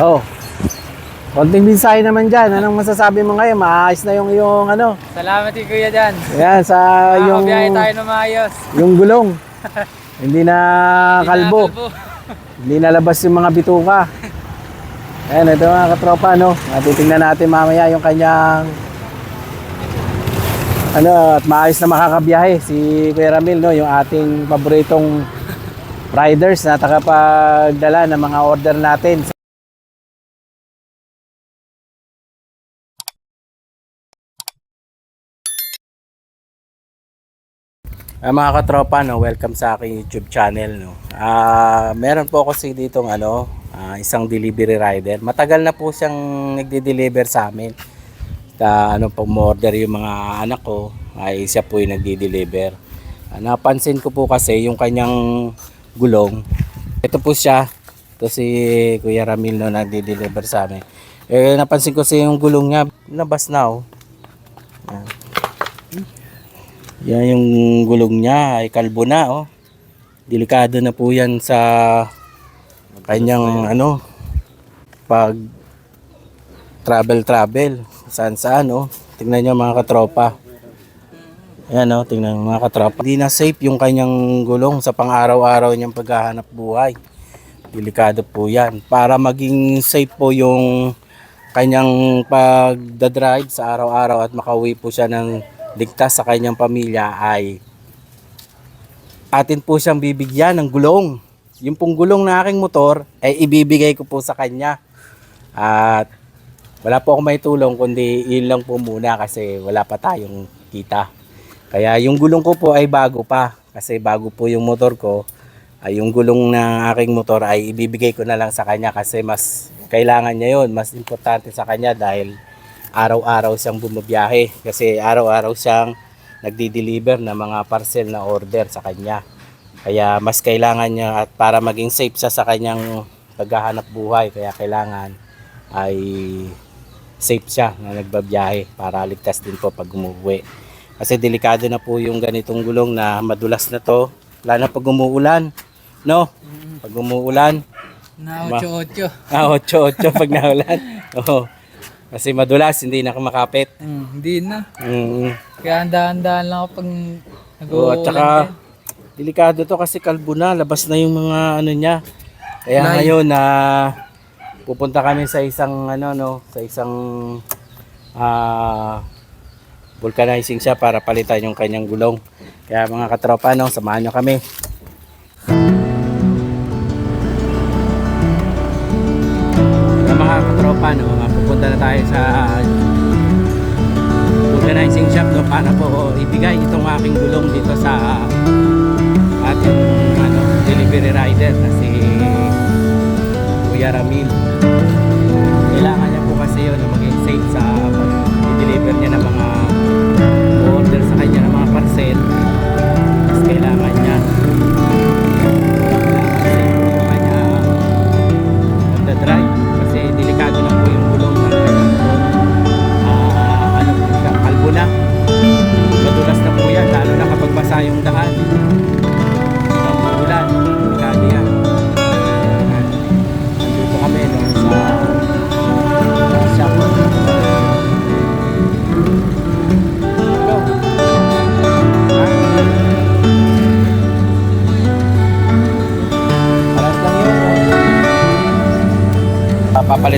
Oh. Konting mensahe naman dyan. Anong masasabi mo ngayon? Maayos na yung, yung ano. Salamat kay Kuya Dan. Yan, sa yung, Makakabiyahe tayo na maayos. yung gulong. Hindi na Hindi na kalbo. Hindi nalabas yung mga bituka. Ayan, ito mga katropa, no? Titingnan natin mamaya yung kanyang ano, at maayos na makakabiyahe si Kuya Ramil, no? Yung ating paboritong riders na takapagdala ng mga order natin. Ah, mga katropa, no, welcome sa aking YouTube channel. No. Ah, meron po kasi ditong ano, ah, isang delivery rider. Matagal na po siyang nagde-deliver sa amin. Ta, ano pag order yung mga anak ko, ay siya po yung nagde-deliver. Ah, napansin ko po kasi yung kanyang gulong. Ito po siya. Ito si Kuya Ramil no nagde-deliver sa amin. Eh napansin ko kasi yung gulong niya, labas na oh. Yan. Yan yung gulong niya ay kalbo na oh. Delikado na po yan sa kanyang ano pag travel travel saan saan oh. Tingnan niyo mga katropa. Ayan oh, tingnan mga katropa. Hindi na safe yung kanyang gulong sa pang-araw-araw niyang paghahanap buhay. Delikado po yan. Para maging safe po yung kanyang pagdadrive sa araw-araw at makauwi po siya ng ligtas sa kanyang pamilya ay atin po siyang bibigyan ng gulong. Yung pong gulong na aking motor ay ibibigay ko po sa kanya. At wala po akong may tulong kundi yun lang po muna kasi wala pa tayong kita. Kaya yung gulong ko po ay bago pa kasi bago po yung motor ko ay yung gulong ng aking motor ay ibibigay ko na lang sa kanya kasi mas kailangan niya yon mas importante sa kanya dahil araw-araw siyang bumabiyahe kasi araw-araw siyang nagdi-deliver ng mga parcel na order sa kanya. Kaya mas kailangan niya at para maging safe siya sa kanyang paghahanap buhay kaya kailangan ay safe siya na nagbabiyahe para ligtas din po pag umuwi. Kasi delikado na po yung ganitong gulong na madulas na to. Lalo na pag umuulan. No? Pag umuulan, Na Ma- 8-8. ah, 8-8 pag naulan. Oo. Kasi madulas, hindi na kumakapit. Hmm, hindi na. Mm. Kaya andahan-dahan lang ako pag nag-uulan at saka, din. delikado to kasi kalbo na. Labas na yung mga ano niya. Kaya Lay. ngayon na pupunta kami sa isang ano no, sa isang ah vulcanizing siya para palitan yung kanyang gulong. Kaya mga katropa no, samahan nyo kami. Tayo sa vulcanizing shop no, para po ibigay itong aking gulong dito sa ating ano, delivery rider na si Kuya Ramil. Kailangan niya po kasi yun maging safe sa pag-deliver niya ng mga order sa kanya ng mga parcel.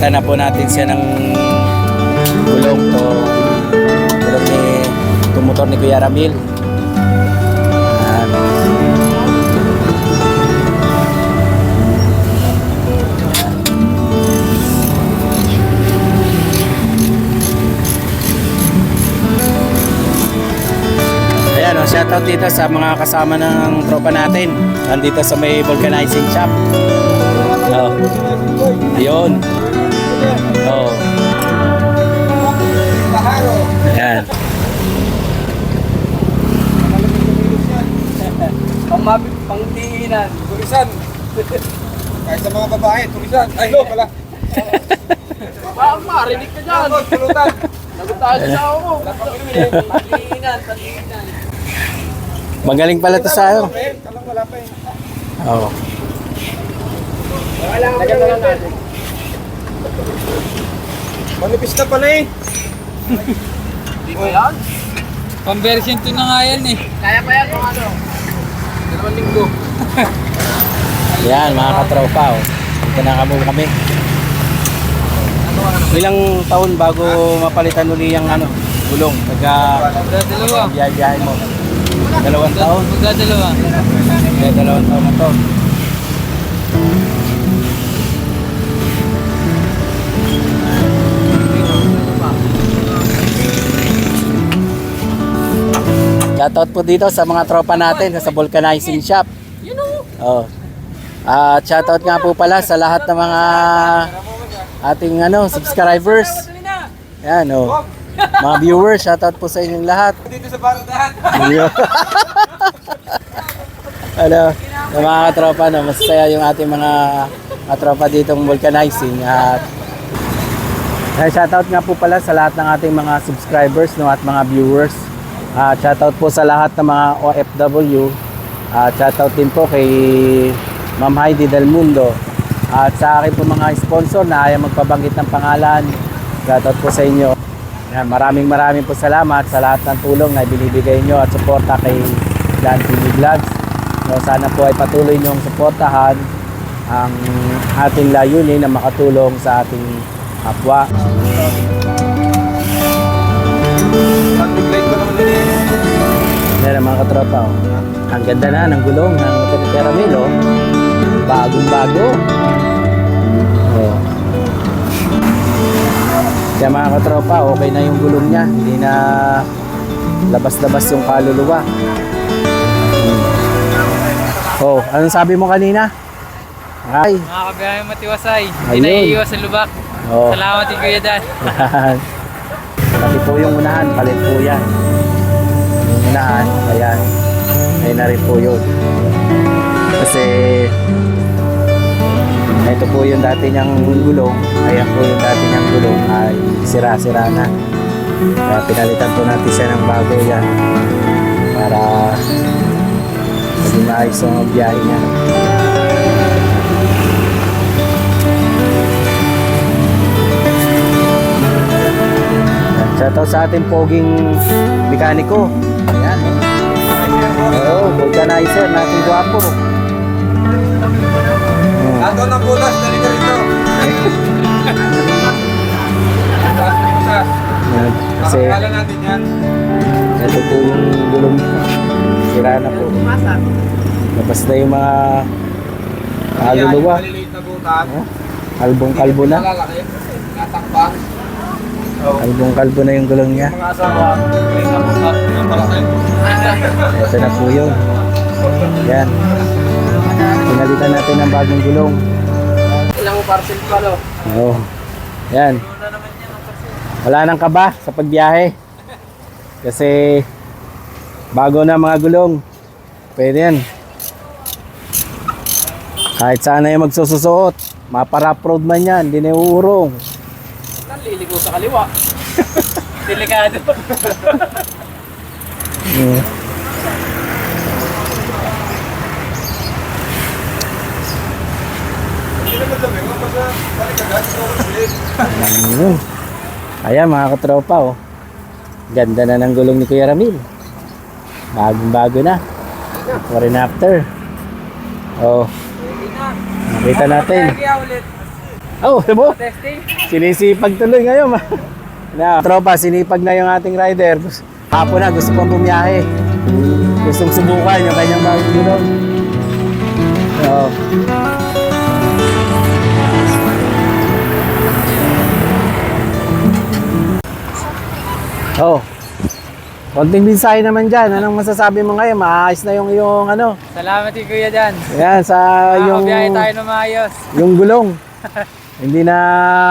Papapalitan na po natin siya ng gulong to gulong ni itong motor ni Kuya Ramil. Ayan. Ayan o, shoutout dito sa mga kasama ng tropa natin. Nandito sa may vulcanizing shop. Oh. Ayun. Oh. Ayan. Pang mabit, pang diinan. Tulisan. Kahit sa mga babae, tulisan. Ay, no, pala. Baka marinig ka dyan. Tulutan. Nagutahan sa ako. Magaling pala to sa ano. Talang wala pa eh. Oh. Lang natin. Manipis na pala eh. Di ba yan? Conversion to na nga yan eh. Kaya pa yan kung ano? Dalawang linggo. Yan, mga katropa. Oh. Dito na kamo kami. Ilang taon bago mapalitan uli yung ano, gulong? Pagka Magdadalawa. biyahe mo. Dalawang taon. Magdadalawa. Kaya dalawang taon na to. Shoutout po dito sa mga tropa natin sa vulcanizing shop. Oh. At shoutout nga po pala sa lahat ng mga ating ano, subscribers. Yan oh. Mga viewers, shoutout po sa inyong lahat. Dito sa bardahan. Yun. ano, mga katropa, no, masaya yung ating mga katropa ditong vulcanizing at shoutout nga po pala sa lahat ng ating mga subscribers no, at mga viewers. At shoutout po sa lahat ng mga OFW. At shoutout din po kay Ma'am Heidi Del Mundo. At sa akin po mga sponsor na ayaw magpabanggit ng pangalan. Shoutout po sa inyo. Yan, maraming maraming po salamat sa lahat ng tulong na binibigay nyo at suporta kay Dan TV Vlogs. No, sana po ay patuloy nyong suportahan ang ating layunin na makatulong sa ating kapwa. Din katropa. Oh. Ang ganda na ng gulong ng Caramel. Oh. Bagong bago. Oh. Kaya mga katropa, okay na yung gulong niya. Hindi na labas-labas yung kaluluwa. Oh, anong sabi mo kanina? Ay, Mga kabiyahe matiwasay. Hindi na iiwas sa lubak. oh. Salamat din Kuya Dan. Pati po yung unahan, palit po yan. Unahan, ayan. Ayun na rin po yun. Kasi ito po yung dati niyang gulong. Ayan po yung dati niyang gulong ay sira-sira na. Kaya pinalitan po natin siya ng bago yan. Para maging maayos ang biyahe niya. Shoutout sa ating poging mekaniko. Oo, vulcanizer natin gwapo. Hmm. Ato ng butas, dali ka rito. Kasi natin yan. ito po yung gulong. Sira na po. Labas na yung mga kaluluwa. Oh, Kalbong kalbo na. Malalaki. Kalbong kalbo na yung gulong niya. Ang. Ito na po yun. Yan. Pinalitan natin ng bagong gulong. Ilang parcel pa no? Oo. Yan. Wala nang kaba sa pagbiyahe. Kasi bago na mga gulong. Pwede yan. Kahit saan na yung magsususuot. Maparap road man yan. Hindi na uurong. Naliligo sa kaliwa. Delikado. Mm. Ako ulit. Ayun. Ayan mga katropa oh. Ganda na ng gulong ni Kuya Ramil. Bagong bago na. Before and after. Oh. Nakita natin. Oh, diba? Testing. Sinisipag tuloy ngayon. na, tropa, sinipag na yung ating rider. Hapon na, gusto pang bumiyahe. Gustong subukan yung kanyang bagong gulong. Oh. Oh. Konting mensahe naman dyan. Anong masasabi mo ngayon? Maayos na yung, yung ano. Salamat din Kuya Dan. Yan, sa yung, Makakabiyahe tayo na maayos. yung gulong. Hindi na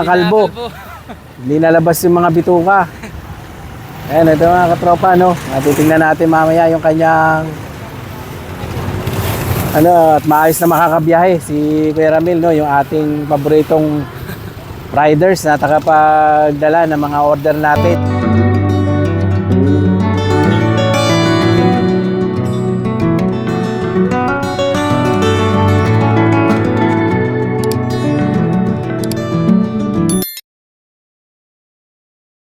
Hindi na kalbo. Hindi nalabas yung mga bituka. Ayan, ito mga katropa, no? Matitingnan natin mamaya yung kanyang ano, at maayos na makakabiyahe si Kuya Ramil, no? Yung ating paboritong riders na takapagdala ng mga order natin.